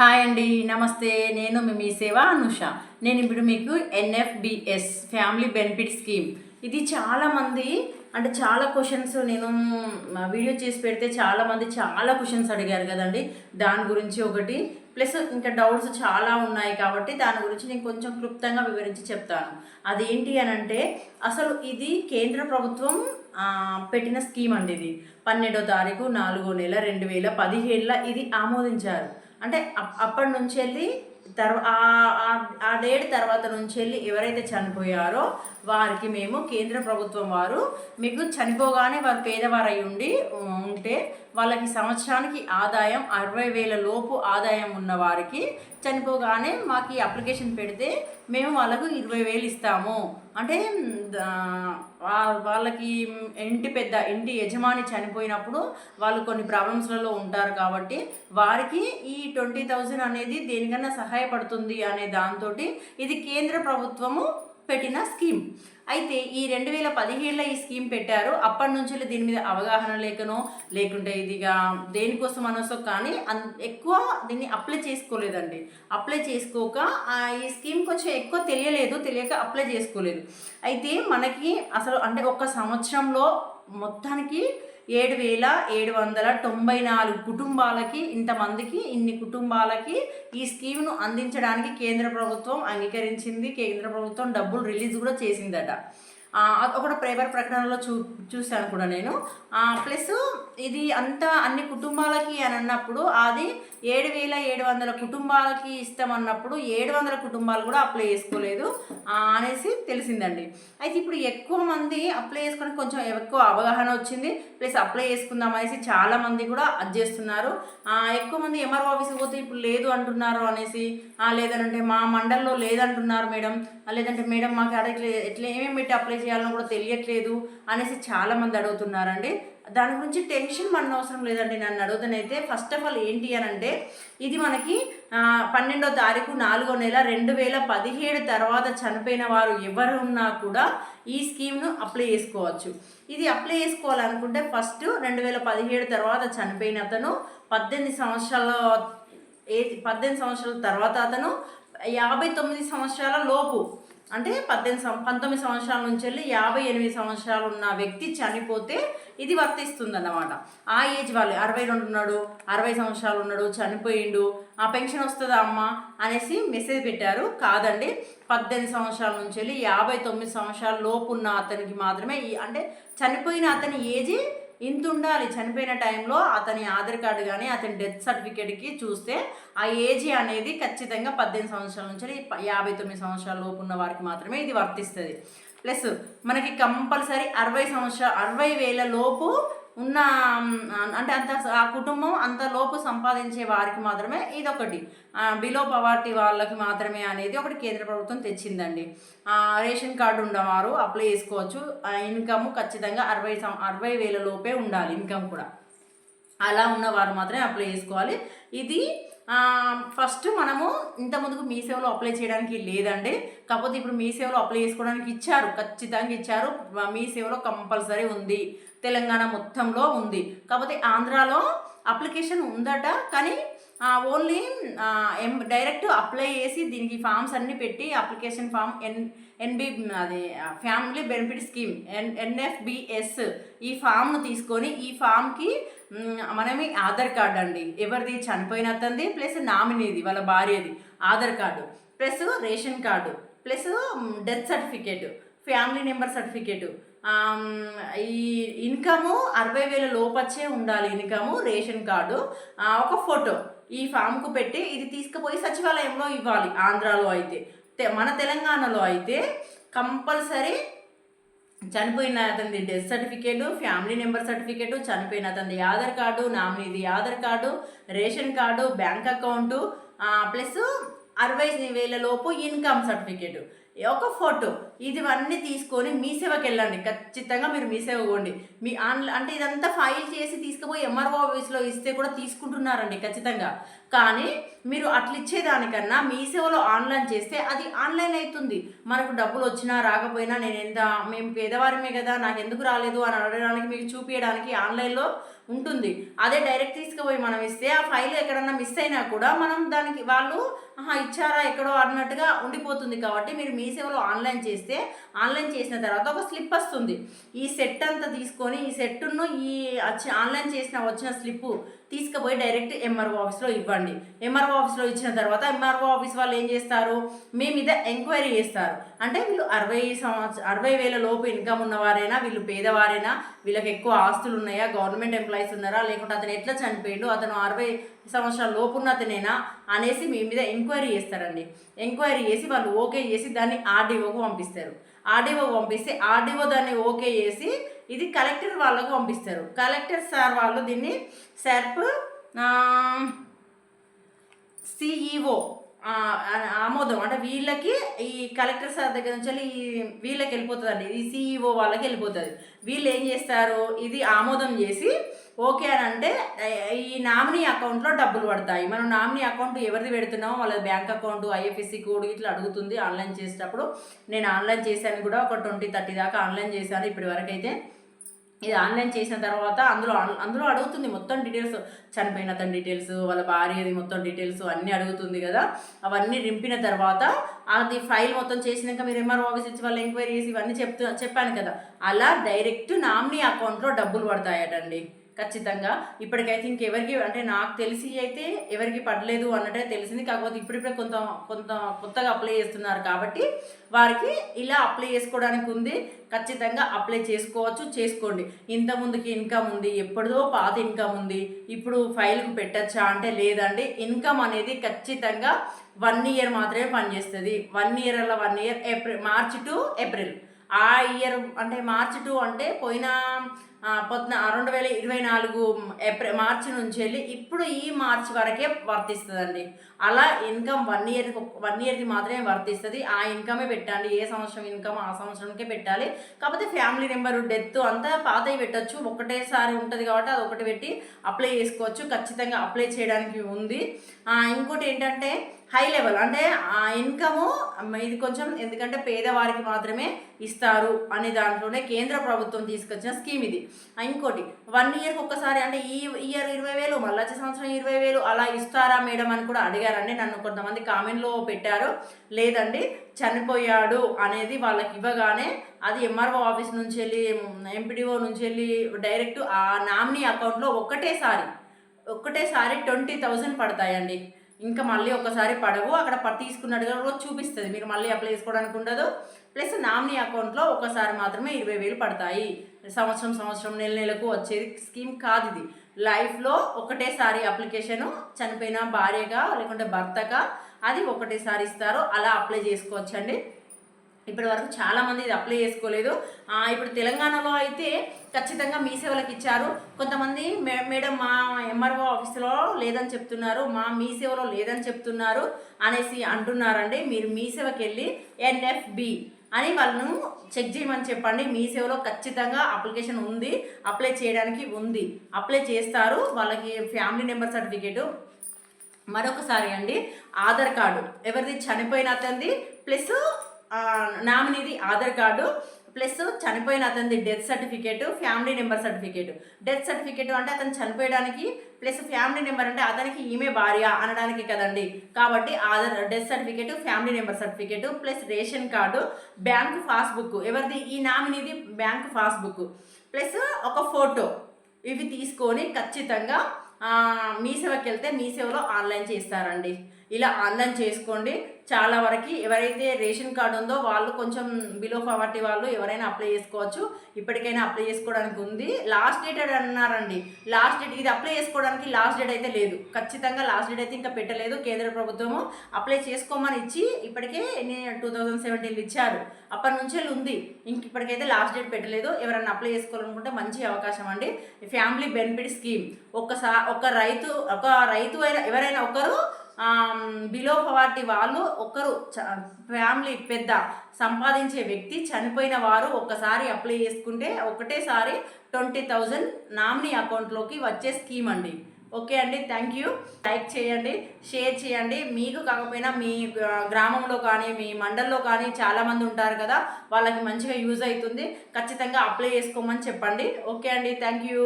Hi అండి నమస్తే. నేను మీ మీ సేవ అనుష. నేను ఇప్పుడు మీకు ఎన్ఎఫ్బిఎస్ ఫ్యామిలీ బెనిఫిట్ స్కీమ్. ఇది చాలామంది అంటే చాలా క్వశ్చన్స్ నేను వీడియో చేసి పెడితే చాలామంది చాలా క్వశ్చన్స్ అడిగారు కదండి. దాని గురించి ఒకటి ప్లస్ ఇంకా డౌట్స్ చాలా ఉన్నాయి కాబట్టి దాని గురించి నేను కొంచెం క్లుప్తంగా వివరించి చెప్తాను. అదేంటి అని అంటే అసలు ఇది కేంద్ర ప్రభుత్వం పెట్టిన స్కీమ్ అండి ఇది. పన్నెండో తారీఖు నాలుగో నెల రెండు వేల పదిహేడులో ఇది ఆమోదించారు. అంటే అప్- అప్పటి నుంచి వెళ్ళి తర్వా ఆ డేట్ తర్వాత నుంచి వెళ్ళి ఎవరైతే చనిపోయారో వారికి మేము కేంద్ర ప్రభుత్వం వారు మీకు చనిపోగానే వారు పేదవారై ఉండి ఉంటే వాళ్ళకి సంవత్సరానికి ఆదాయం అరవై వేల లోపు ఆదాయం ఉన్న వారికి చనిపోగానే మాకు ఈ అప్లికేషన్ పెడితే మేము వాళ్ళకు ఇరవై వేలు ఇస్తాము. అంటే వాళ్ళకి ఇంటి పెద్ద ఇంటి యజమాని చనిపోయినప్పుడు వాళ్ళు కొన్ని ప్రాబ్లమ్స్లలో ఉంటారు కాబట్టి వారికి ఈ ట్వంటీ థౌజండ్ అనేది దేనికన్నా సహాయపడుతుంది అనే దాంతో ఇది కేంద్ర ప్రభుత్వము పెట్టిన స్కీమ్. అయితే ఈ రెండు వేల పదిహేడులో ఈ స్కీమ్ పెట్టారు. అప్పటి నుంచి దీని మీద అవగాహన లేకనో లేకుంటే ఇదిగా దేనికోసం అనోసో కానీ అన్ ఎక్కువ దీన్ని అప్లై చేసుకోలేదండి. అప్లై చేసుకోక ఆ, ఈ స్కీమ్ కొంచెం ఎక్కువ తెలియలేదు తెలియక అప్లై చేసుకోలేదు. అయితే మనకి అసలు అంటే ఒక సంవత్సరంలో మొత్తానికి ఏడు వేల ఏడు వందల తొంభై నాలుగు కుటుంబాలకి ఇంతమందికి ఇన్ని కుటుంబాలకి ఈ స్కీమ్ను అందించడానికి కేంద్ర ప్రభుత్వం అంగీకరించింది. కేంద్ర ప్రభుత్వం డబ్బులు రిలీజ్ కూడా చేసిందట. ఒకటి ప్రేమర్ ప్రకటనలో చూ చూశాను కూడా నేను. ప్లస్ ఇది అంతా అన్ని కుటుంబాలకి అని అన్నప్పుడు అది ఏడు వేల ఏడు వందల కుటుంబాలకి ఇస్తామన్నప్పుడు ఏడు వందల కుటుంబాలు కూడా అప్లై చేసుకోలేదు అనేసి తెలిసిందండి. అయితే ఇప్పుడు ఎక్కువ మంది అప్లై చేసుకొని కొంచెం ఎక్కువ అవగాహన వచ్చింది ప్లస్ అప్లై చేసుకుందాం అనేసి చాలా మంది కూడా అది చేస్తున్నారు. ఎక్కువ మంది ఎంఆర్ఓ ఆఫీస్కి పోతే ఇప్పుడు లేదు అంటున్నారు అనేసి లేదంటే లేదనంటే మా మండల్లో లేదంటున్నారు మేడం లేదంటే మేడం మాకు అడగట్లే ఎట్లా ఏమేమి పెట్టి అప్లై చేయాలో కూడా తెలియట్లేదు అనేసి చాలా మంది అడుగుతున్నారండి. దాని గురించి టెన్షన్ మన అవసరం లేదండి. నన్ను అడుగుతానైతే ఫస్ట్ ఆఫ్ ఆల్ ఏంటి అని అంటే ఇది మనకి పన్నెండో తారీఖు నాలుగో నెల రెండు వేల పదిహేడు తర్వాత చనిపోయిన వారు ఎవరు ఉన్నా కూడా ఈ స్కీమ్ను అప్లై చేసుకోవచ్చు. ఇది అప్లై చేసుకోవాలనుకుంటే ఫస్ట్ రెండు వేల పదిహేడు తర్వాత చనిపోయిన అతను పద్దెనిమిది సంవత్సరాల ఏ పద్దెనిమిది సంవత్సరాల తర్వాత అతను యాభై తొమ్మిది సంవత్సరాల లోపు అంటే పద్దెనిమిది సం పంతొమ్మిది సంవత్సరాల నుంచి వెళ్ళి యాభై ఎనిమిది సంవత్సరాలు ఉన్న వ్యక్తి చనిపోతే ఇది వర్తిస్తుంది అన్నమాట ఆ ఏజ్ వాళ్ళు అరవై రెండు ఉన్నాడు అరవై సంవత్సరాలు ఉన్నాడు చనిపోయిండు ఆ పెన్షన్ వస్తుందా అమ్మ అనేసి మెసేజ్ పెట్టారు. కాదండి పద్దెనిమిది సంవత్సరాల నుంచి వెళ్ళి యాభై తొమ్మిది సంవత్సరాల లోపు ఉన్న అతనికి మాత్రమే అంటే చనిపోయిన అతని ఏజీ ఇంత ఉండాలి. చనిపోయిన టైంలో అతని ఆధార్ కార్డు కానీ అతని డెత్ సర్టిఫికేట్కి చూస్తే ఆ ఏజ్ అనేది ఖచ్చితంగా పద్దెనిమిది సంవత్సరాల నుంచి యాభై తొమ్మిది సంవత్సరాల లోపు ఉన్న వారికి మాత్రమే ఇది వర్తిస్తుంది. ప్లస్ మనకి కంపల్సరీ అరవై సంవత్సరాలు అరవై వేల లోపు ఉన్న అంటే అంత ఆ కుటుంబం అంతలోపు సంపాదించే వారికి మాత్రమే ఇదొకటి. బిలో పవర్టీ వాళ్ళకి మాత్రమే అనేది ఒకటి కేంద్ర ప్రభుత్వం తెచ్చిందండి. రేషన్ కార్డు ఉన్నవారు అప్లై చేసుకోవచ్చు. ఇన్కమ్ ఖచ్చితంగా అరవై అరవై వేల లోపే ఉండాలి ఇన్కమ్ కూడా. అలా ఉన్నవారు మాత్రమే అప్లై చేసుకోవాలి. ఇది ఫస్ట్ మనము ఇంత ముందుకు మీ సేవలో అప్లై చేయడానికి లేదండి. కాకపోతే ఇప్పుడు మీ సేవలో అప్లై చేసుకోవడానికి ఇచ్చారు ఖచ్చితంగా ఇచ్చారు. మీ సేవలో కంపల్సరీ ఉంది. తెలంగాణ మొత్తంలో ఉంది. కాకపోతే ఆంధ్రాలో అప్లికేషన్ ఉందట కానీ ఓన్లీ ఎం డైరెక్ట్ అప్లై చేసి దీనికి ఫామ్స్ అన్నీ పెట్టి అప్లికేషన్ ఫామ్ ఎన్ ఎన్బి అది family benefit scheme N NFBS ఈ ఫామ్ను తీసుకొని ఈ ఫామ్కి మనమే ఆధార్ కార్డు అండి. ఎవరిది? చనిపోయిన అతనిది ప్లస్ నామినీది వాళ్ళ భార్యది. Aadhaar card. Plus ration card. Plus death certificate. Family number certificate. ఈ ఇన్కము అరవై వేల లోపచ్చే ఉండాలి ఇన్కము రేషన్ కార్డు. ఒక ఫోటో. ఈ ఫామ్కు పెట్టి ఇది తీసుకుపోయి సచివాలయంలో ఇవ్వాలి ఆంధ్రాలో అయితే. తె- మన తెలంగాణలో అయితే కంపల్సరీ చనిపోయిన అతనిది death certificate family number certificate చనిపోయిన అతనిది Aadhaar card నామినీది Aadhaar card ration card bank account plus అరవై వేల లోపు ఇన్కమ్ సర్టిఫికేటు ఒక ఫోటో ఇదివన్నీ తీసుకొని మీ సేవకి వెళ్ళండి ఖచ్చితంగా మీరు మీ సేవ పోండి. మీ ఆన్లైన్ అంటే ఇదంతా ఫైల్ చేసి తీసుకుపోయి ఎంఆర్ఓ ఆఫీస్లో ఇస్తే కూడా తీసుకుంటున్నారండి ఖచ్చితంగా. కానీ మీరు అట్లా ఇచ్చేదానికన్నా మీ సేవలో ఆన్లైన్ చేస్తే అది ఆన్లైన్ అవుతుంది మనకు డబ్బులు వచ్చినా రాకపోయినా నేను ఎంత మేము పేదవారమే కదా నాకు ఎందుకు రాలేదు అని అడగడానికి మీకు చూపించడానికి ఆన్లైన్లో ఉంటుంది. అదే డైరెక్ట్ తీసుకుపోయి మనం ఇస్తే ఆ ఫైల్ ఎక్కడన్నా మిస్ అయినా కూడా మనం దానికి వాళ్ళు ఇచ్చారా ఎక్కడో అన్నట్టుగా ఉండిపోతుంది కాబట్టి మీరు మీ సేవలో ఆన్లైన్ చేస్తే ఆన్లైన్ చేసిన తర్వాత ఒక స్లిప్ వస్తుంది. ఈ సెట్ అంతా తీసుకొని ఈ సెట్ను ఈ వచ్చి- ఆన్లైన్ చేసిన వచ్చిన స్లిప్ తీసుకుపోయి డైరెక్ట్ ఎంఆర్ఓ ఆఫీస్లో ఇవ్వండి. ఎంఆర్ఓ ఆఫీస్లో ఇచ్చిన తర్వాత ఎంఆర్ఓ ఆఫీస్ వాళ్ళు ఏం చేస్తారు? మీ మీద ఎంక్వైరీ చేస్తారు. అంటే వీళ్ళు అరవై సంవత్సరం అరవై వేల లోపు ఇన్కమ్ ఉన్నవారైనా వీళ్ళు పేదవారైనా వీళ్ళకి ఎక్కువ ఆస్తులు ఉన్నాయా? గవర్నమెంట్ ఎంప్లాయీస్ ఉన్నారా? లేకుంటే అతను ఎట్లా చనిపోయిండు? అతను అరవై సంవత్సరాల లోపు ఉన్న అతనేనా అనేసి మీ మీద ఎంక్వైరీ చేస్తారండి. ఎంక్వైరీ చేసి వాళ్ళు ఓకే చేసి దాన్ని ఆర్డీఓకు పంపిస్తారు. ఆర్డీఓ పంపిస్తే ఆర్డీఓ దాన్ని ఓకే చేసి ఇది కలెక్టర్ వాళ్ళకు పంపిస్తారు. కలెక్టర్ సార్ వాళ్ళు దీన్ని సర్ప్ సిఈఓ ఆమోదం. అంటే వీళ్ళకి ఈ కలెక్టర్ సార్ దగ్గర నుంచి ఈ వీళ్ళకి వెళ్ళిపోతుందండి. ఈ సిఈఓ వాళ్ళకి వెళ్ళిపోతుంది. వీళ్ళు ఏం చేస్తారు? ఇది ఆమోదం చేసి ఓకే అని అంటే ఈ నామినీ అకౌంట్లో డబ్బులు పడతాయి. మనం నామినీ అకౌంట్ ఎవరిది పెడుతున్నామో వాళ్ళ బ్యాంక్ అకౌంట్ ఐఎఫ్ఎస్సి కోడ్ ఇట్లా అడుగుతుంది ఆన్లైన్ చేసేటప్పుడు. నేను ఆన్లైన్ చేశాను కూడా ఒక ట్వంటీ థర్టీ దాకా ఆన్లైన్ చేశాను ఇప్పటి వరకు అయితే. ఇది ఆన్లైన్ చేసిన తర్వాత అందులో అందులో అడుగుతుంది మొత్తం డీటెయిల్స్. చనిపోయిన అతని డీటెయిల్స్ వాళ్ళ భార్యది మొత్తం డీటెయిల్స్ అన్నీ అడుగుతుంది కదా. అవన్నీ నింపిన తర్వాత అది ఫైల్ మొత్తం చేసినాక మీరు ఎంఆర్ ఆఫీస్ ఇచ్చి వాళ్ళు ఎంక్వైరీ చేసి ఇవన్నీ చెప్తూ చెప్పాను కదా. అలా డైరెక్ట్ నామినీ అకౌంట్లో డబ్బులు పడతాయటండి. ఖచ్చితంగా. ఇప్పటికైతే ఇంకెవరికి అంటే నాకు తెలిసి అయితే ఎవరికి పడలేదు అన్నట్టే తెలిసింది. కాకపోతే ఇప్పుడిప్పుడే కొంత కొంత కొత్తగా అప్లై చేస్తున్నారు కాబట్టి వారికి ఇలా అప్లై చేసుకోవడానికి ఉంది. ఖచ్చితంగా అప్లై చేసుకోవచ్చు చేసుకోండి. ఇంత ముందుకి ఇన్కమ్ ఉంది ఎప్పుడో పాత ఇన్కమ్ ఉంది. ఇప్పుడు ఫైల్కు పెట్టచ్చా అంటే లేదండి. ఇన్కమ్ అనేది ఖచ్చితంగా వన్ ఇయర్ మాత్రమే పనిచేస్తుంది. వన్ ఇయర్ అలా one year April March to April ఆ ఇయర్ అంటే మార్చ్ టు అంటే పోయిన పొద్దున రెండు వేల ఇరవై నాలుగు ఏప్రిల్ మార్చి నుంచి వెళ్ళి ఇప్పుడు ఈ మార్చ్ వరకే వర్తిస్తుందండి. అలా ఇన్కమ్ వన్ ఇయర్ వన్ ఇయర్కి మాత్రమే వర్తిస్తుంది. ఆ ఇన్కమే పెట్టండి. ఏ సంవత్సరం ఇన్కమ్ ఆ సంవత్సరంకే పెట్టాలి. కాకపోతే ఫ్యామిలీ నెంబర్ డెత్ అంతా పాతవి పెట్టచ్చు. ఒకటేసారి ఉంటుంది కాబట్టి అది ఒకటి పెట్టి అప్లై చేసుకోవచ్చు. ఖచ్చితంగా అప్లై చేయడానికి ఉంది. ఇంకోటి ఏంటంటే హై లెవెల్ అంటే ఆ ఇన్కము ఇది కొంచెం ఎందుకంటే పేదవారికి మాత్రమే ఇస్తారు అనే దాంట్లోనే కేంద్ర ప్రభుత్వం తీసుకొచ్చిన స్కీమ్ ఇది. ఇంకోటి వన్ ఇయర్కి ఒక్కసారి అంటే ఈ ఇయర్ ఇరవై వేలు మళ్ళీ వచ్చే సంవత్సరం ఇరవై వేలు అలా ఇస్తారా మేడం అని కూడా అడిగారండి. నన్ను కొంతమంది కామెంట్లో పెట్టారు. లేదండి చనిపోయాడు అనేది వాళ్ళకి ఇవ్వగానే అది ఎంఆర్ఓ ఆఫీస్ నుంచి వెళ్ళి ఎంపీడీఓ నుంచి వెళ్ళి డైరెక్ట్ ఆ నామినీ అకౌంట్లో ఒక్కటేసారి ఒక్కటేసారి ట్వంటీ థౌజండ్ పడతాయండి. ఇంకా మళ్ళీ ఒకసారి పడవు. అక్కడ ప తీసుకున్నట్టుగా కూడా చూపిస్తుంది. మీరు మళ్ళీ అప్లై చేసుకోవడానికి ఉండదు. ప్లస్ నామినీ అకౌంట్లో ఒకసారి మాత్రమే ఇరవై వేలు పడతాయి. సంవత్సరం సంవత్సరం నెల నెలకు వచ్చేది స్కీమ్ కాదు ఇది. లైఫ్లో ఒకటేసారి అప్లికేషను చనిపోయిన భార్యగా లేకుంటే భర్తగా అది ఒకటేసారి ఇస్తారు అలా అప్లై చేసుకోవచ్చండి. ఇప్పటి వరకు చాలామంది ఇది అప్లై చేసుకోలేదు. ఇప్పుడు తెలంగాణలో అయితే ఖచ్చితంగా మీ సేవలకు ఇచ్చారు. కొంతమంది మే మేడం మా ఎంఆర్ఓ ఆఫీస్లో లేదని చెప్తున్నారు మా మీ సేవలో లేదని చెప్తున్నారు అనేసి అంటున్నారండి. మీరు మీ సేవకి వెళ్ళి ఎన్ఎఫ్బి అని వాళ్ళను చెక్ చేయమని చెప్పండి. మీ సేవలో ఖచ్చితంగా అప్లికేషన్ ఉంది. అప్లై చేయడానికి ఉంది. అప్లై చేస్తారు. వాళ్ళకి ఫ్యామిలీ నెంబర్ సర్టిఫికేటు మరొకసారి అండి ఆధార్ కార్డు. ఎవరిది చనిపోయిన అతనిది ప్లస్ నామినీది ఆధార్ కార్డు. ప్లస్ చనిపోయిన అతనిది death certificate family number certificate. Death certificate అంటే అతను చనిపోయడానికి ప్లస్ ఫ్యామిలీ నెంబర్ అంటే అతనికి ఈమె భార్య అనడానికి కదండి. కాబట్టి Aadhaar death certificate family number certificate plus ration card bank passbook. ఎవరిది? ఈ నామినీది బ్యాంక్ పాస్బుక్. ప్లస్ ఒక ఫోటో. ఇవి తీసుకొని ఖచ్చితంగా మీ సేవకి వెళ్తే మీ సేవలో ఆన్లైన్ చేస్తారండి. ఇలా ఆన్లైన్ చేసుకోండి. చాలా వరకు ఎవరైతే రేషన్ కార్డు ఉందో వాళ్ళు కొంచెం బిలో పవర్టీ వాళ్ళు ఎవరైనా అప్లై చేసుకోవచ్చు. ఇప్పటికైనా అప్లై చేసుకోవడానికి ఉంది. లాస్ట్ డేట్ అన్నారండి. లాస్ట్ డేట్ ఇది అప్లై చేసుకోవడానికి లాస్ట్ డేట్ అయితే లేదు. ఖచ్చితంగా లాస్ట్ డేట్ అయితే ఇంకా పెట్టలేదు. కేంద్ర ప్రభుత్వము అప్లై చేసుకోమని ఇచ్చి ఇప్పటికే టూ థౌజండ్ సెవెంటీన్లో ఇచ్చారు. అప్పటి నుంచే ఉంది. ఇంక ఇప్పటికైతే లాస్ట్ డేట్ పెట్టలేదు. ఎవరైనా అప్లై చేసుకోవాలనుకుంటే మంచి అవకాశం అండి. ఫ్యామిలీ బెనిఫిట్ స్కీమ్ ఒక్కసారి ఒక రైతు ఒక రైతు అయినా ఎవరైనా ఒకరు బిలో పవర్టీ వాళ్ళు ఒకరు ఫ్యామిలీ పెద్ద సంపాదించే వ్యక్తి చనిపోయిన వారు ఒక్కసారి అప్లై చేసుకుంటే ఒకటేసారి ట్వంటీ థౌజండ్ నామినీ అకౌంట్లోకి వచ్చే స్కీమ్ అండి. ఓకే అండి థ్యాంక్ యూ లైక్ చేయండి షేర్ చేయండి. మీకు కాకపోయినా మీ గ్రామంలో కానీ మీ మండల్లో కానీ చాలామంది ఉంటారు కదా వాళ్ళకి మంచిగా యూజ్ అవుతుంది. ఖచ్చితంగా అప్లై చేసుకోమని చెప్పండి. ఓకే అండి థ్యాంక్ యూ